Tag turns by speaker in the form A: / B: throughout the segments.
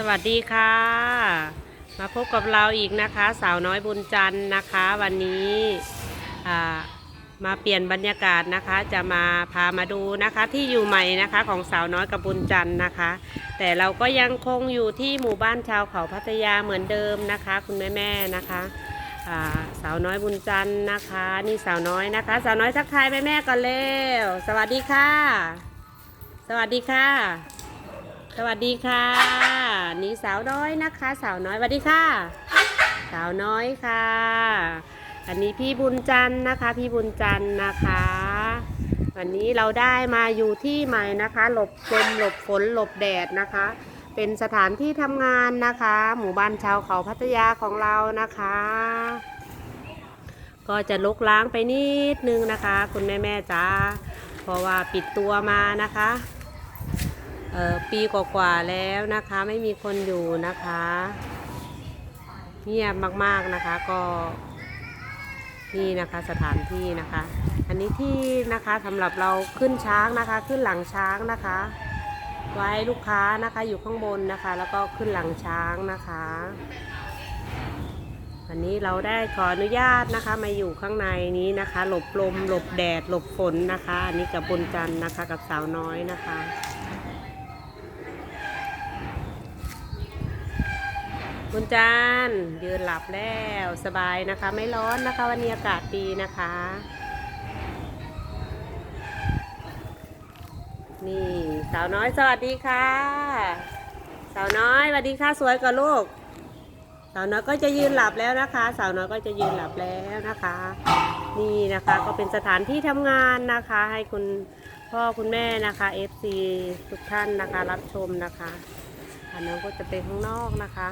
A: สวัสดีค่ะ มาพบกับเราอีกนะคะ สาวน้อยบุญจันทร์นะคะ วันนี้มาเปลี่ยนบรรยากาศนะคะ จะมาพามาดูนะคะที่อยู่ใหม่นะคะของสาวน้อยกับบุญจันทร์นะคะ แต่เราก็ยังคงอยู่ที่หมู่บ้านชาวเขาพัทยาเหมือนเดิมนะคะ คุณแม่แม่ๆนะคะสาวน้อยบุญจันทร์นะคะ นี่สาวน้อยนะคะ สาวน้อยทักทายแม่แม่ๆก่อนเร็วสวัสดีค่ะ สวัสดีค่ะ สวัสดีค่ะ นี่สาวน้อยนะคะ สาวน้อยสวัสดีค่ะ สาวน้อยค่ะ อันนี้พี่บุญจันทร์นะคะ พี่บุญจันทร์นะคะ วันนี้เราได้มาอยู่ที่ใหม่นะคะ หลบลมหลบฝนหลบแดดนะคะ เป็นสถานที่ทำงานนะคะ หมู่บ้านชาวเขาพัทยาของเรานะคะ ก็จะลกล้างไปนิดนึงนะคะ คุณแม่แม่จ้าเพราะว่าปิดตัวมานะคะ ปีกว่าๆแล้วนะคะ ไม่มีคนอยู่นะคะ เงียบมากๆนะคะก็นี่นะคะสถานที่นะคะ อันนี้ที่นะคะสำหรับเราขึ้นช้างนะคะ ขึ้นหลังช้างนะคะ ไว้ลูกค้านะคะอยู่ข้างบนนะคะ แล้วก็ขึ้นหลังช้างนะคะวันนี้เราได้ขออนุญาตนะคะมาอยู่ข้างในนี้นะคะ หลบลมหลบแดดหลบฝนนะคะ อันนี้กับบนจันทร์นะคะกับสาวน้อยนะคะ คุณจานยืนหลับแล้วสบายนะคะ ไม่ร้อนนะคะ วันนี้อากาศดีนะคะ นี่สาวน้อยสวัสดีค่ะ สาวน้อยสวัสดีค่ะสวยกว่าลูก สาวน้อยก็จะยืนหลับแล้วนะคะ สาวน้อยก็จะยืนหลับแล้วนะคะ นี่นะคะก็เป็นสถานที่ทำงานนะคะ ให้คุณพ่อคุณแม่นะคะ FC ทุกท่านนะคะ รับชมนะคะอันนั้นก็จะเป็นข้างนอกนะคะ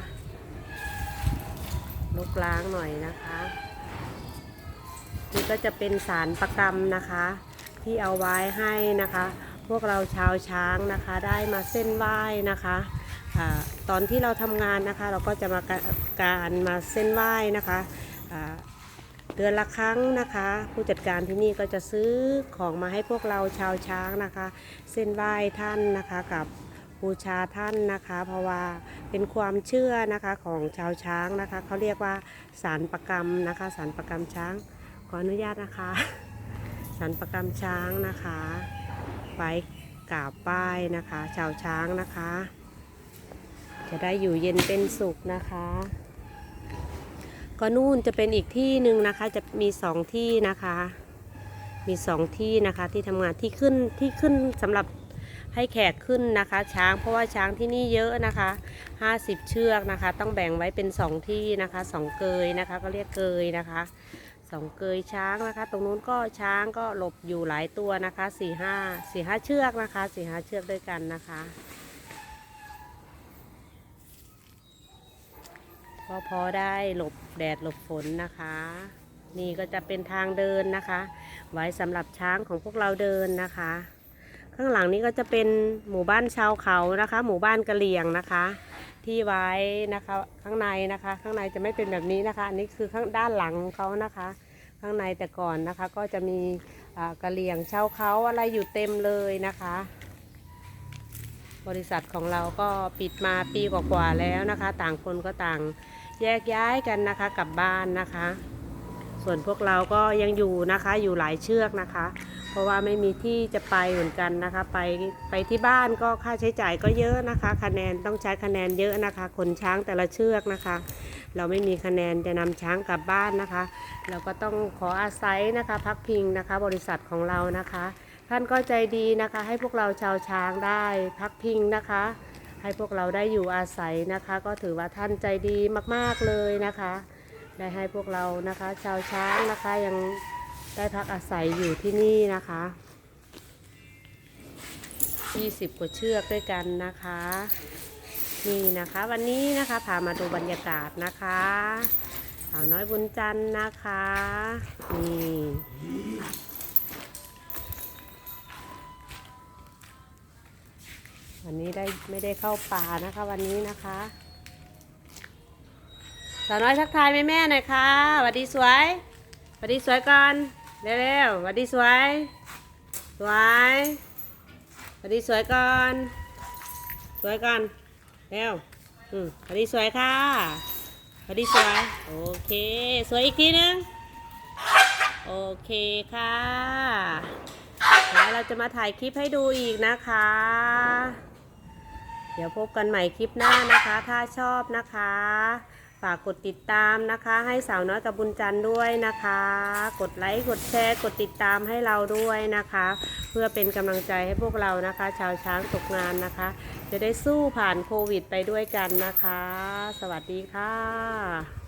A: ลุกล้างหน่อยนะคะนี่ก็จะเป็นสารประกรรมนะคะ ที่เอาไว้ให้นะคะ พวกเราชาวช้างนะคะ ได้มาเส้นไหว้นะคะอาตอนที่เราทำงานนะคะ เราก็จะมาการมาเส้นไหว้นะคะเดือนละครั้งนะคะ ผู้จัดการที่นี่ก็จะซื้อของมาให้พวกเราชาวช้างนะคะ เส้นไหว้ท่านนะคะกับ บูชาท่านนะคะ เพราะว่าเป็นความเชื่อนะคะของชาวช้างนะคะเขาเรียกว่าสารประกรรมนะคะสารประกรรมช้างขออนุญาตนะคะ สารประกรรมช้างนะคะไว้กราบไหว้นะคะ ชาวช้างนะคะ จะได้อยู่เย็นเป็นสุขนะคะก็นู่นจะเป็นอีกที่หนึ่งนะคะจะมีสองที่นะคะ มีสองที่นะคะที่ทำงานที่ขึ้นที่ขึ้นสำหรับ ให้แขกขึ้นนะคะ ช้างเพราะว่าช้างที่นี่เยอะนะคะ 50 เชือกนะคะ ต้องแบ่งไว้เป็นสองที่นะคะสองเกยนะคะก็เรียกเกยนะคะสองเกยช้างนะคะ ตรงนู้นก็ช้างก็หลบอยู่หลายตัวนะคะสี่ห้าสี่ห้าเชือกนะคะสี่ห้าเชือกด้วยกันนะคะก็พอได้หลบแดดหลบฝนนะคะ นี่ก็จะเป็นทางเดินนะคะ ไว้สำหรับช้างของพวกเราเดินนะคะ ข้างหลังนี้ก็จะเป็นหมู่บ้านชาวเขานะคะ หมู่บ้านกะเหรี่ยงนะคะ ที่ไว้นะคะข้างในนะคะ ข้างในจะไม่เป็นแบบนี้นะคะ อันนี้คือข้างด้านหลังเขานะคะ ข้างในแต่ก่อนนะคะ ก็จะมีอ่ากะเหรี่ยงชาวเขาอะไรอยู่เต็มเลยนะคะ บริษัทของเราก็ปิดมาปีกว่าๆแล้วนะคะ ต่างคนก็ต่างแยกย้ายกันนะคะกลับบ้านนะคะ ส่วนพวกเราก็ยังอยู่นะคะอยู่หลายเชือกนะคะ ราะว่าไม่มีที่จะไปเหมือนกันนะคะ ไปไปที่บ้านก็ค่าใช้จ่ายก็เยอะนะคะ คะแนนต้องใช้คะแนนเยอะนะคะขนช้างแต่ละเชือกนะคะ เราไม่มีคะแนนจะนำช้างกลับบ้านนะคะ เราก็ต้องขออาศัยนะคะพักพิงนะคะ บริษัทของเรานะคะ ท่านก็ใจดีนะคะ ให้พวกเราชาวช้างได้พักพิงนะคะ ให้พวกเราได้อยู่อาศัยนะคะ ก็ถือว่าท่านใจดีมากๆเลยนะคะ ได้ให้พวกเรานะคะ ชาวช้างนะคะยัง ได้พักอาศัยอยู่ที่นี่นะคะ 20 กว่าเชือกด้วยกันนะคะ นี่นะคะวันนี้นะคะพามาดูบรรยากาศนะคะสาวน้อยบุญจันทร์นะคะนี่วันนี้ได้ไม่ได้เข้าป่านะคะวันนี้นะคะสาวน้อยทักทายแม่แม่หน่อยค่ะสวัสดีสวยสวัสดีสวยก่อน เร็วๆสวัสดีสวย สวยสวัสดีสวยก่อน สวยก่อน เร็วอืมพอดีสวยค่ะพอดีสวย โอเค สวยอีกทีนึง โอเคค่ะแล้วเราจะมาถ่ายคลิปให้ดูอีกนะคะ เดี๋ยวพบกันใหม่คลิปหน้านะคะ ถ้าชอบนะคะ ฝากกดติดตามนะคะ ให้สาวน้อยกับบุญจันทร์ด้วยนะคะ กดไลค์กดแชร์ กดติดตามให้เราด้วยนะคะ เพื่อเป็นกำลังใจให้พวกเรานะคะ ชาวช้างตกงานนะคะ จะได้สู้ผ่านโควิดไปด้วยกันนะคะ สวัสดีค่ะ